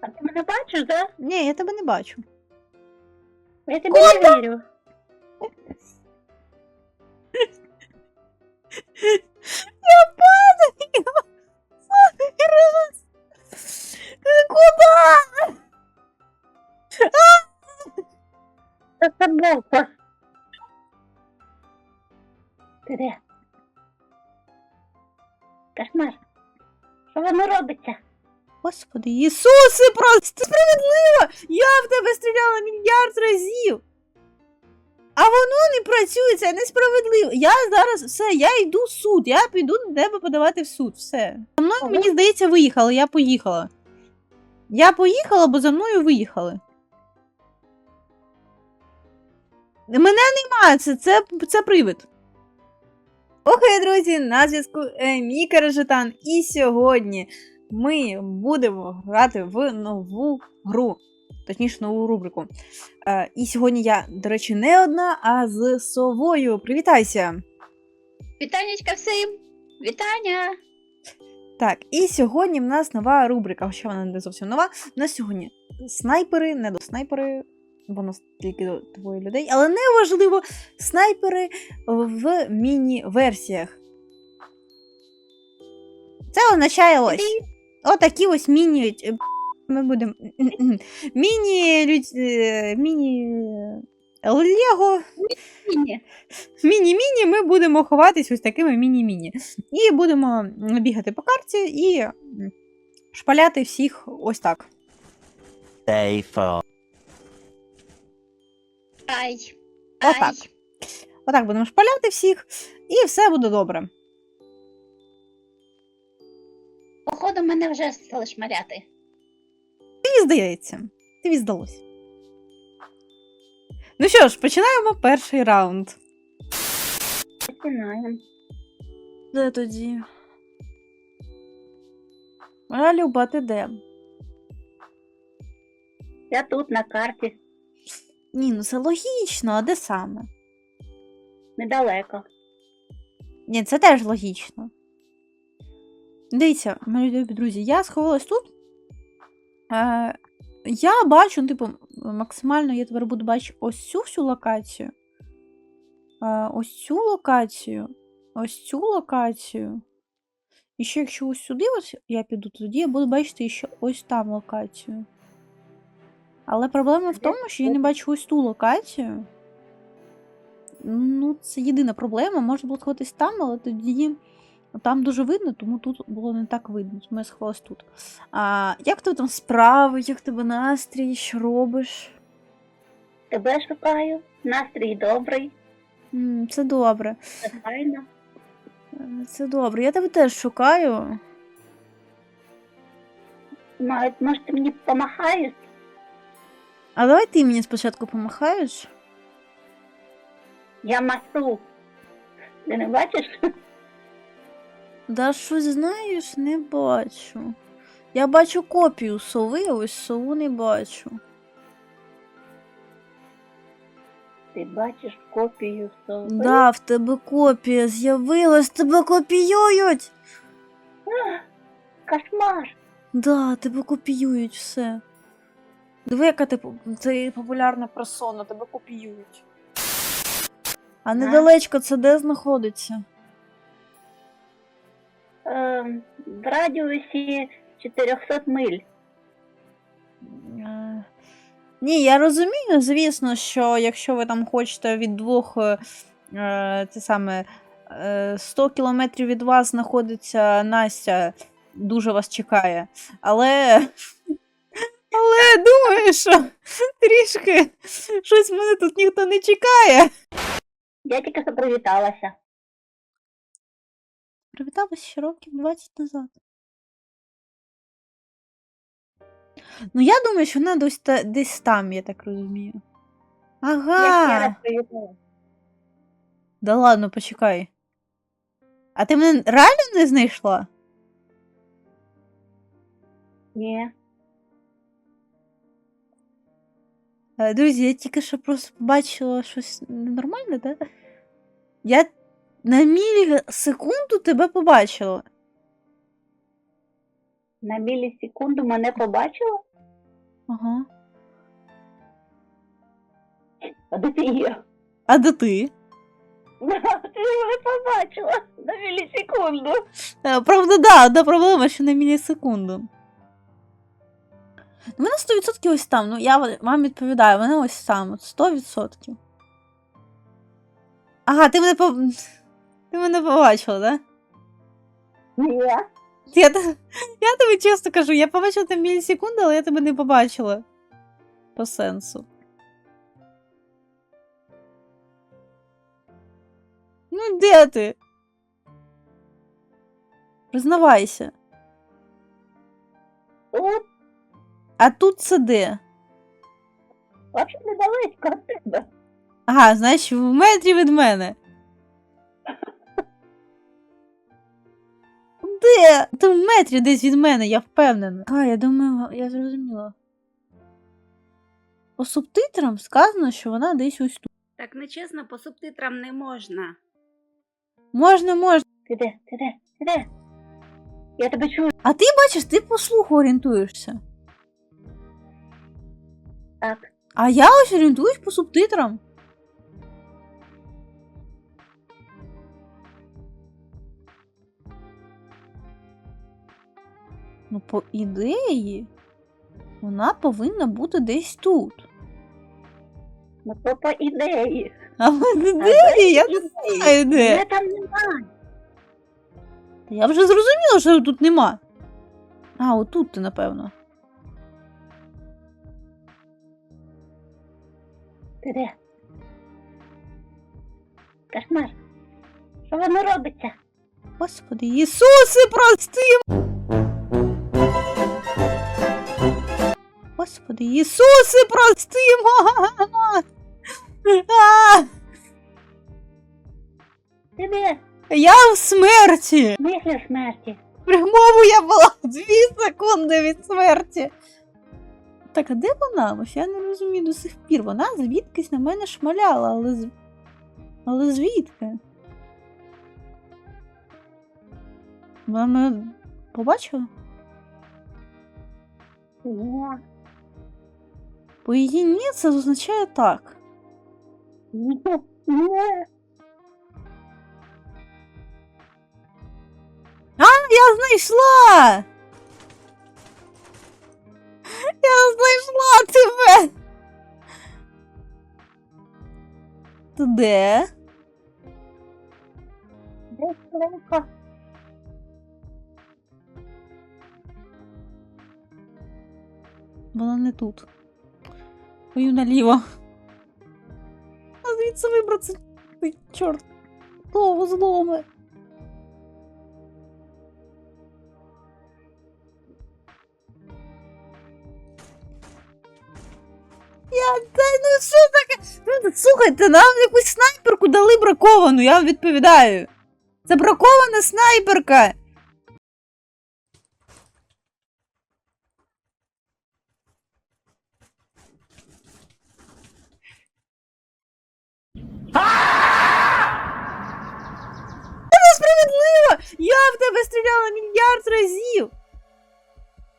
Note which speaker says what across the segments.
Speaker 1: А ти мене бачиш, да?
Speaker 2: Ні, я тебе не бачу.
Speaker 1: Я тобі не вірю.
Speaker 2: Я падаю! Раз! Куда?
Speaker 1: Це футболка. Ти де? Кошмар. Що воно робиться?
Speaker 2: Господи, Ісусе, просто справедливо! Я в тебе стріляла мільярд разів. А воно не працює, це несправедливо. Я зараз все, я йду в суд. Я піду на тебе подавати в суд. Все. За мною,
Speaker 1: Ага.
Speaker 2: мені здається, виїхали, я поїхала. Я поїхала, бо за мною виїхали. Мене немає, це, це, це привид. Окей, друзі, на зв'язку е, Міка Режетан. І сьогодні ми будемо грати в нову гру, точніше, нову рубрику. Е, і сьогодні я, до речі, не одна, а з совою. Привітайся!
Speaker 1: Вітанечка всім! Вітання!
Speaker 2: Так, і сьогодні в нас нова рубрика, хоча вона не зовсім нова. У нас сьогодні снайпери, не до снайпери, бо у нас тільки до двоє людей, але неважливо, снайпери в міні-версіях. Це означає ось. Отакі ось міні. е, Ми будемо. Міні. людь- е, Міні. Лего. Міні-міні, ми будемо ховатись ось такими міні-міні. І будемо бігати по карті і шпаляти всіх ось так.
Speaker 1: Ай.
Speaker 2: Отак. Отак будемо шпаляти всіх, і все буде добре.
Speaker 1: Походу, мене вже стали шмаляти.
Speaker 2: Тобі здається. Тобі здалось. Ну що ж, починаємо перший раунд.
Speaker 1: Починаємо.
Speaker 2: Де тоді? Моя Люба, ти де?
Speaker 1: Я тут на карті,
Speaker 2: Ні, ну це логічно, а де саме?
Speaker 1: недалеко.
Speaker 2: Ні, це теж логічно. Дивіться, мої любі друзі, я сховалась тут. Е, я бачу, ну, типу, максимально я тепер буду бачити ось цю всю локацію. Е, ось цю локацію. Ось цю локацію. І ще якщо ось сюди ось я піду, тоді я буду бачити ще ось там локацію. Але проблема в тому, що я не бачу ось ту локацію. Ну, це єдина проблема. Можна було сховатись там, але тоді там дуже видно, тому тут було не так видно. Тому я сховалась тут. А, як тебе там справи, як тебе настрій, що робиш?
Speaker 1: Тебе шукаю, настрій добрий,
Speaker 2: М, це добре.
Speaker 1: все файно.
Speaker 2: Е, Це добре. Я тебе теж шукаю.
Speaker 1: Ма- Може, ти мені помахаєш?
Speaker 2: А давай ти мені спочатку помахаєш.
Speaker 1: Я масу. Ти не бачиш?
Speaker 2: Да щось знаєш, не бачу. Я бачу копію сови, а ось сову не бачу.
Speaker 1: Ти бачиш копію сови?
Speaker 2: Да, в тебе копія з'явилась, тебе копіюють.
Speaker 1: Кошмар.
Speaker 2: Да, тебе копіюють все. Диви, яка ти, ти популярна персона, тебе копіюють. А недалечко це де знаходиться?
Speaker 1: Ем, в радіусі 400 миль.
Speaker 2: Е, Ні, я розумію, звісно, що якщо ви там хочете від двох е, е, це саме е, 100 кілометрів від вас знаходиться Настя, дуже вас чекає. Але. Але думаю, що трішки щось мене тут ніхто не чекає.
Speaker 1: Я тільки що привіталася.
Speaker 2: Привіталась ще років 20 назад. Ну, я думаю, що вона десь, та- десь там, я так розумію.
Speaker 1: Я
Speaker 2: Ага. Да ладно, почекай. А ти мене реально не знайшла?
Speaker 1: Ні.
Speaker 2: Е, Друзі, я тільки що просто побачила щось ненормальне, так? Я на мілісекунду тебе побачила.
Speaker 1: На мілісекунду мене побачила?
Speaker 2: Ага.
Speaker 1: А де ти є?
Speaker 2: А де ти?
Speaker 1: Ти мене побачила на мілісекунду.
Speaker 2: Е, Правда, да, одна проблема, що на мілісекунду. Ну, Вона 100% ось там. Ну, я вам відповідаю, вона ось там, от 100%. Ага, ти мене по... Ти мене побачила, да?
Speaker 1: Ні.
Speaker 2: Я, я тобі чесно кажу, я побачила там мілісекунди, але я тебе не побачила. По сенсу. Ну, де ти? Признавайся.
Speaker 1: От,
Speaker 2: А тут це де?
Speaker 1: взагалі недалечко від тебе.
Speaker 2: Ага, значить, в метрі від мене. Де? Ти в метрі десь від мене, я впевнена. А, я думаю, я зрозуміла. По субтитрам сказано, що вона десь ось тут.
Speaker 3: Так нечесно, по субтитрам не можна.
Speaker 2: Можна, можна.
Speaker 1: Ти де? Ти де? Ти де? Я тебе чую.
Speaker 2: А ти бачиш, ти по слуху орієнтуєшся.
Speaker 1: Так.
Speaker 2: А я ось орієнтуюсь по субтитрам. Ну, по ідеї, вона повинна бути десь тут.
Speaker 1: Ну то по ідеї.
Speaker 2: А по ідеї, я не знаю де.
Speaker 1: Мене там немає.
Speaker 2: Та Я вже зрозуміла, що тут нема. А, отут ти, напевно.
Speaker 1: Ти де? Кошмар. Що воно робиться?
Speaker 2: Господи, Ісусе, прости! Господи, Ісусе, прости! А,
Speaker 1: Ти
Speaker 2: я в смерті!
Speaker 1: Мислі смерті.
Speaker 2: Прямому я була дві секунди від смерті. Так, а де вона? Ось я не розумію до сих пір. Вона звідкись на мене шмаляла, але з... Але звідки? Вона мене побачила?
Speaker 1: Ні.
Speaker 2: По її ні, це означає так.
Speaker 1: Ні.
Speaker 2: Я знайшла! Я знайшла тебе! Ти де?
Speaker 1: Десь далеко.
Speaker 2: Вона не тут. Пою наліво. А звідси вибратися. Ти чорт. Слово зломе. Я та ну що таке? Слухайте, нам якусь снайперку дали браковану, я вам відповідаю. Це бракована снайперка. несправедливо! Я в тебе стріляла мільярд разів.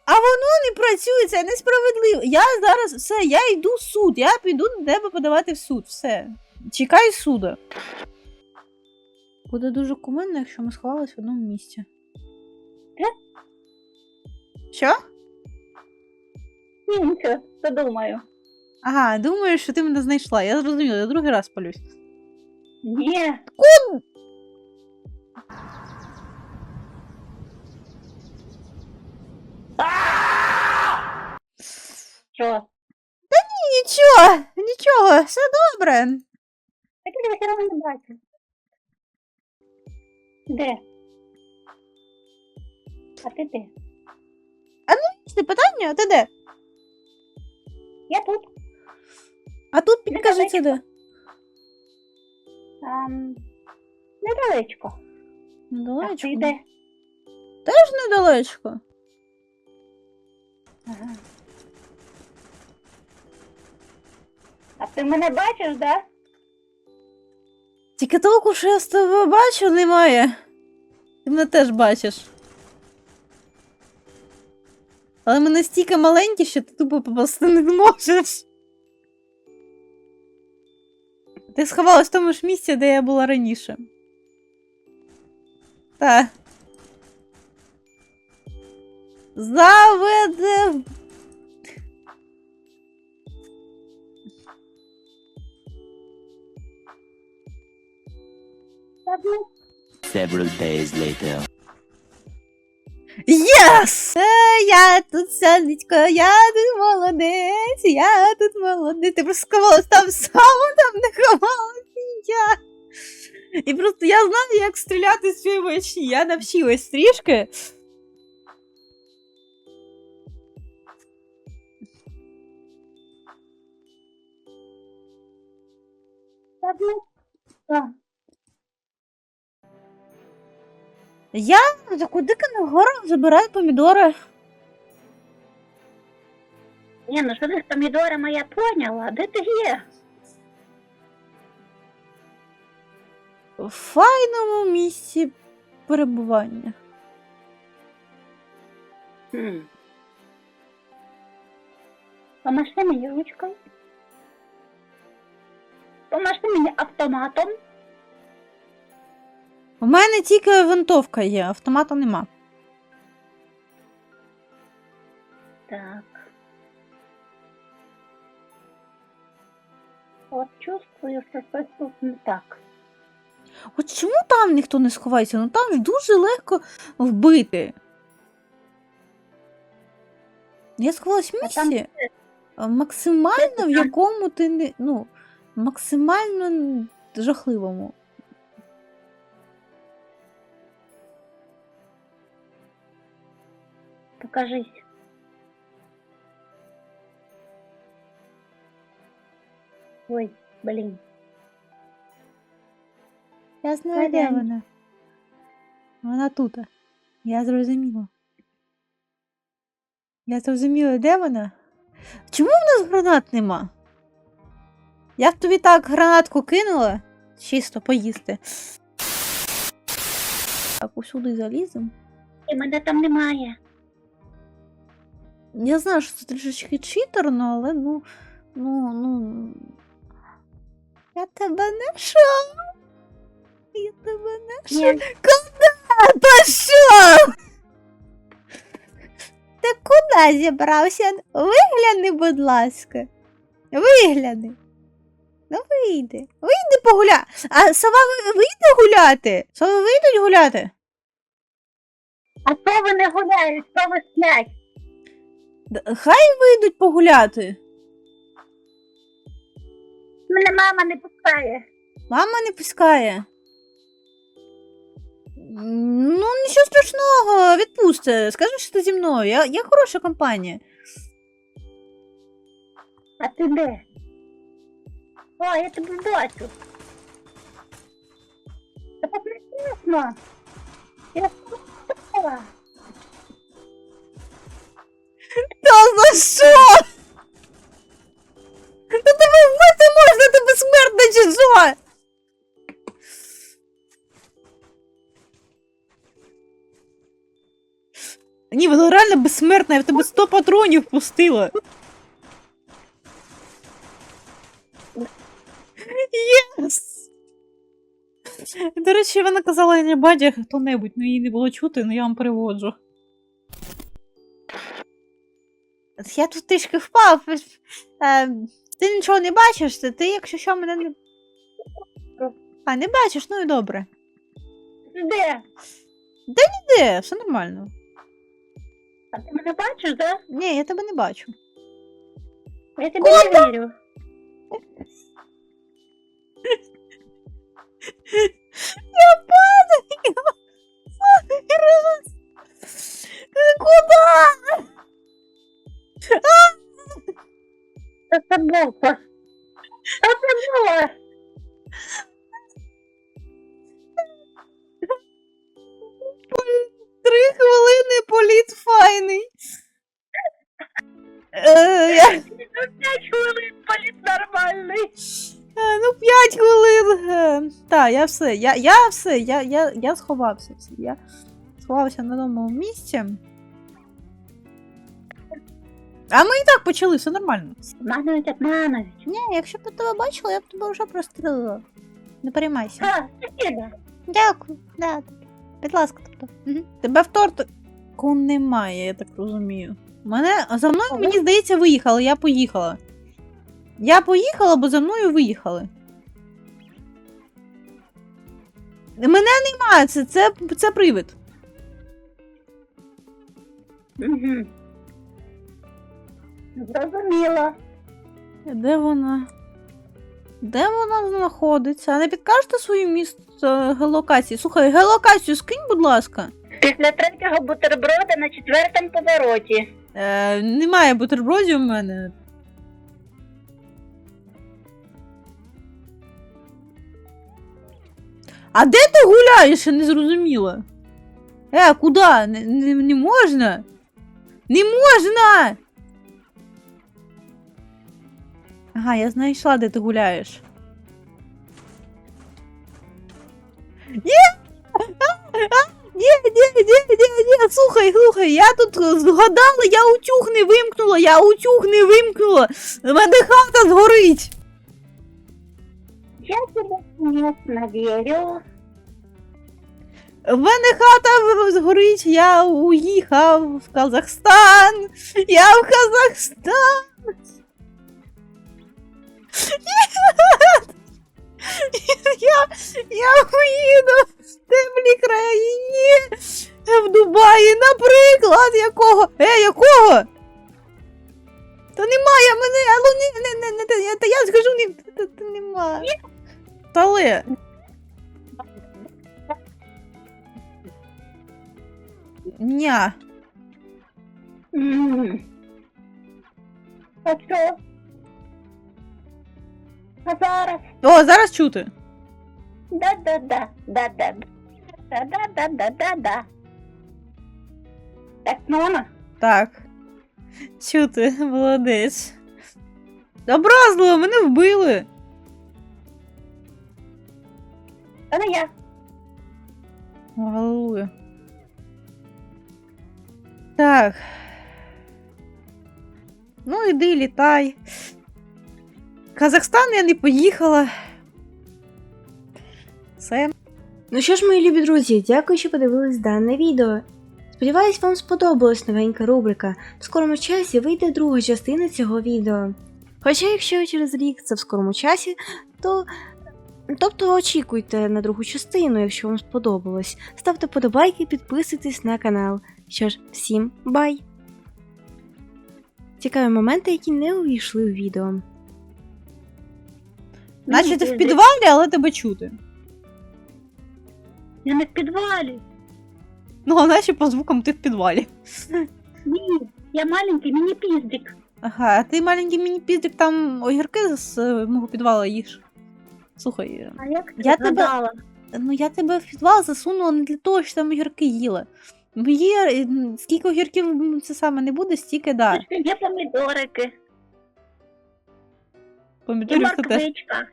Speaker 2: А воно не працює, це несправедливо. Я зараз все, я йду в суд. Я піду на тебе подавати в суд. Все. Чекай суда. Буде дуже куменно, якщо ми сховались в одному місці. Що?
Speaker 1: Ні, нічого, подумаю.
Speaker 2: Ага, думаю, що ти мене знайшла. Я зрозуміла, я другий раз палюсь.
Speaker 1: Ні. Що?
Speaker 2: Нічого, нічого, все добре.
Speaker 1: Так я все одно не бачу. Де? А ти де?
Speaker 2: Це питання, а ти де?
Speaker 1: Я тут.
Speaker 2: А тут підкажи це де.
Speaker 1: Ам, недалечко. А
Speaker 2: Недалечко.
Speaker 1: ти де?
Speaker 2: Теж недалечко.
Speaker 1: Ага. А ти мене бачиш, да?
Speaker 2: Тільки толку, що я з тебе бачу, немає. Ти мене теж бачиш. Але ми настільки маленькі, що ти тупо попасти не можеш. Ти сховалась в тому ж місці, де я була раніше. Так. Заведе.
Speaker 4: Several days later.
Speaker 2: Єс! Е, я тут сонечко, я тут молодець, я тут молодець. Ти просто сховалась там сам, там не ховалась і я. І просто я знаю, як стріляти з цієї мечі. Я навчилась трішки. Я за куди на горах забираю помідори.
Speaker 1: Ні, ну що ти з помідорами я поняла. Де ти є?
Speaker 2: В файному місці перебування.
Speaker 1: Хм. Помаши мені ручкою. Помаши мені автоматом.
Speaker 2: У мене тільки винтовка є, автомата нема.
Speaker 1: Так. От чувствую, що щось тут не так.
Speaker 2: От чому там ніхто не сховається? Ну там ж дуже легко вбити. Я сховалась в місці максимально, в якому ти не. Ну, максимально жахливому.
Speaker 1: Покажись. Ой, блін.
Speaker 2: Я знаю, де вона. Вона тут. Я зрозуміла. Я зрозуміла, де вона? Чому в нас гранат нема? Я б тобі так гранатку кинула, чисто поїсти. Так, усюди залізем.
Speaker 1: І мене там немає.
Speaker 2: Я знаю, що це трішечки читерно, але ну. Ну, ну. Я тебе не шо. Я тебе не шо.
Speaker 1: Ні,
Speaker 2: Пошов! Ти куди зібрався? Вигляни, будь ласка. Вигляни. Ну вийди. Вийди погуляй. А сова вийде гуляти? Сови вийдуть гуляти?
Speaker 1: а то ви не гуляють, то ви сплять.
Speaker 2: Хай вийдуть погуляти.
Speaker 1: Мене мама не пускає.
Speaker 2: Мама не пускає. Ну, нічого страшного, відпусти. Скажи, що ти зі мною. Я, я хороша компанія.
Speaker 1: А ти де? О, я тебе бачу. Та так. Я спала.
Speaker 2: Та за що? Та тебе вбити можна, ти безсмертна чи що? Ні, вона реально безсмертна, я в тебе 100 патронів пустила. Єс! До речі, вона казала не бадя хто-небудь, ну її не було чути, але я вам переводжу. Я тут трішки впав. Е, ти нічого не бачиш, ти, якщо що мене не. А, не бачиш, ну і добре.
Speaker 1: Де?
Speaker 2: Де, все нормально.
Speaker 1: А ти мене бачиш, да?
Speaker 2: Ні, я тебе не бачу.
Speaker 1: Я тобі не вірю.
Speaker 2: Я падаю! Куда?
Speaker 1: Що це було? Що?
Speaker 2: Три хвилини політ файний. Е, я...
Speaker 1: П'ять хвилин політ нормальний.
Speaker 2: Е, Ну, 5 хвилин. Е, Так, я все. Я, я все, я, я, я сховався. Все. Я сховався на новому місці. А ми і так почали, все нормально.
Speaker 1: Обманують, обманують.
Speaker 2: Ні, якщо б я тебе бачила, я б тебе вже прострелила. Не переймайся.
Speaker 1: А, спасибо.
Speaker 2: Дякую, да. Будь ласка, тобто. Угу. Тебе в тортику немає, я так розумію. Мене за мною,
Speaker 1: Ага.
Speaker 2: мені здається, виїхали, я поїхала. Я поїхала, бо за мною виїхали. Мене немає, це, це, це привид.
Speaker 1: Угу. Зрозуміло.
Speaker 2: Де вона? Де вона знаходиться? А не підкажете свою місце геолокації? Слухай, геолокацію скинь, будь ласка.
Speaker 1: Після третього бутерброда на четвертому повороті.
Speaker 2: Е, немає бутербродів у мене. А де ти гуляєш? Я не зрозуміла. Е, куди? Не, не, не можна? Не можна! Ага, я знайшла, де ти гуляєш. Є! Ні, ні, ні, ні, ні, слухай, слухай, я тут згадала, я утюг не вимкнула, я утюг не вимкнула. У мене хата згорить.
Speaker 1: Я тебе не вірю.
Speaker 2: В мене хата згорить, я уїхав в Казахстан. Я в Казахстан. Я, я уїду в теплі країні в Дубаї, наприклад, якого? Е, якого? Та немає мене, алло, не, не, не, не, не, та я скажу, не, та, та нема. Тале. Ня.
Speaker 1: М. А що? А зараз?
Speaker 2: О, зараз чути.
Speaker 1: Да-да-да, да-да. Да-да-да-да-да-да. Так, ну, Нона,
Speaker 2: Так. Чути, молодець. Образливо, мене вбили.
Speaker 1: це не я.
Speaker 2: О, Галилуя. Так. Ну, іди, літай. Казахстан я не поїхала. Все.
Speaker 5: Ну що ж, мої любі друзі, дякую, що подивились дане відео. Сподіваюсь, вам сподобалась новенька рубрика. В скорому часі вийде друга частина цього відео. Хоча, якщо через рік це в скорому часі, то. Тобто очікуйте на другу частину, якщо вам сподобалось. Ставте подобайки, підписуйтесь на канал. Що ж, всім бай! Цікаві моменти, які не увійшли у відео.
Speaker 2: Наче ти в підвалі, але тебе чути.
Speaker 1: Я не в підвалі.
Speaker 2: Ну, а наче по звукам ти в підвалі.
Speaker 1: Ні, я маленький міні-піздик.
Speaker 2: Ага, а ти маленький міні-піздик там огірки з е, мого підвала їш. Слухай,
Speaker 1: А як ти
Speaker 2: Я тебе-
Speaker 1: згадала?
Speaker 2: ну я тебе в підвал засунула не для того, що там огірки їла. Є, е, скільки огірків м, це саме не буде, стільки да.
Speaker 1: Є помідорики, і
Speaker 2: Помідорів це теж.
Speaker 1: морквичка,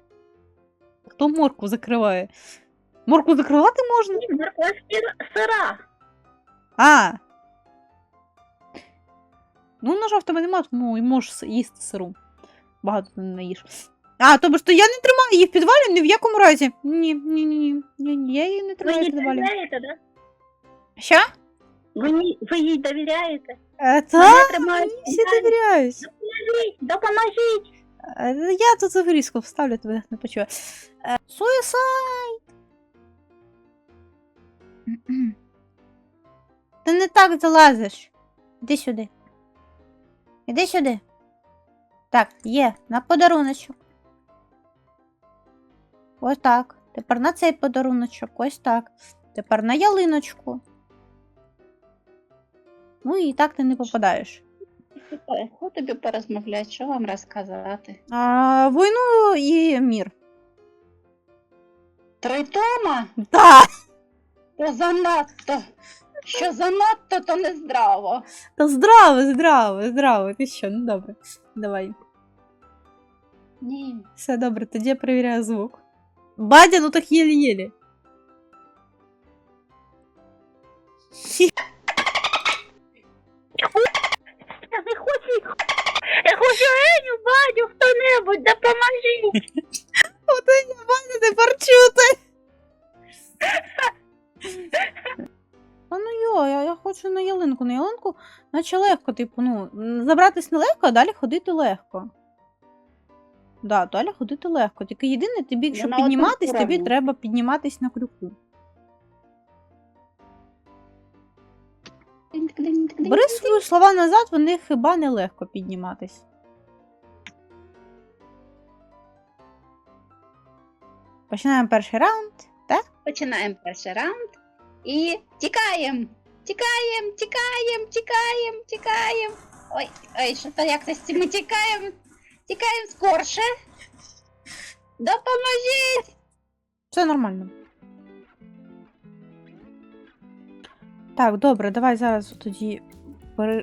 Speaker 2: Хто моркву закриває? Моркву закривати можна?
Speaker 1: і морква сира- сира.
Speaker 2: А. Ну, на жаль, в тебе нема, тому і можеш с- їсти сиру. Багато ти не наїш. А, тобто що я не тримаю її в підвалі ні в якому разі. Ні, ні, ні, ні. ні, ні я її не
Speaker 1: Ви
Speaker 2: тримаю в
Speaker 1: їй
Speaker 2: підвалі.
Speaker 1: довіряєте, да?
Speaker 2: Що?
Speaker 1: Ви, ні- ви їй довіряєте?
Speaker 2: Е,
Speaker 1: Вона
Speaker 2: так,
Speaker 1: тримає
Speaker 2: мені
Speaker 1: в
Speaker 2: всі
Speaker 1: підвалі.
Speaker 2: довіряють.
Speaker 1: Допоможіть, допоможіть.
Speaker 2: Е, Я тут загрізку вставлю, тебе не почую. Е, Суїсайд! Ти не так залазиш. Іди сюди. Іди сюди. Так, є, на подаруночок. Ось так. Тепер на цей подаруночок. Ось так. Тепер на ялиночку. Ну і так ти не попадаєш.
Speaker 3: Хочу тобі порозмовляти, що вам розказати.
Speaker 2: А, війну і мір.
Speaker 3: Тритома?
Speaker 2: Так.
Speaker 3: То занадто. Що занадто, то не здраво.
Speaker 2: Та здраво, здраво, здраво. Ти що, ну добре. Давай.
Speaker 3: Ні.
Speaker 2: Все добре, тоді я перевіряю звук. Бадя, ну так єлі-єлі.
Speaker 1: Хто-небудь, допоможіть!
Speaker 2: Оце я бачу тепер чути. А ну йо, я, я хочу на ялинку. На ялинку, наче легко, типу, ну, забратись нелегко, а далі ходити легко. Да, далі ходити легко. Тільки єдине, тобі, щоб
Speaker 1: одну
Speaker 2: підніматись, тобі треба підніматись на крюку. Бери свої слова назад, вони хіба не легко підніматись. Починаємо перший раунд.
Speaker 3: Починаємо перший раунд і тікаємо. Тікаємо, тікаємо, тікаємо, тікаємо. Ой, ой, що то як то з цим ми тікаємо. Тікаємо скорше. Допоможіть!
Speaker 2: Все нормально. Так, добре, давай зараз тоді.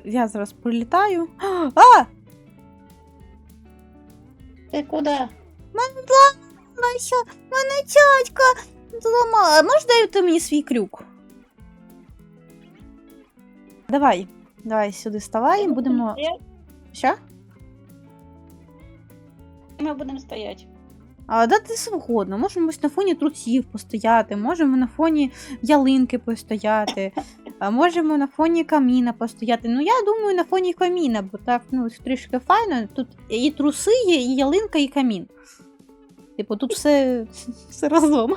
Speaker 2: Я зараз прилітаю. А!
Speaker 1: Ти куди?
Speaker 2: Мася, мене тятька зламала. Можеш дати мені свій крюк? Давай, давай сюди ставай, будемо. Що?
Speaker 1: Ми будемо стояти.
Speaker 2: А, да ти свободно. Можемо ось на фоні трусів постояти, можемо на фоні ялинки постояти, а можемо на фоні каміна постояти. Ну, я думаю, на фоні каміна, бо так ну, трішки файно. Тут і труси є, і ялинка, і камін. Типу, тут все, все разом.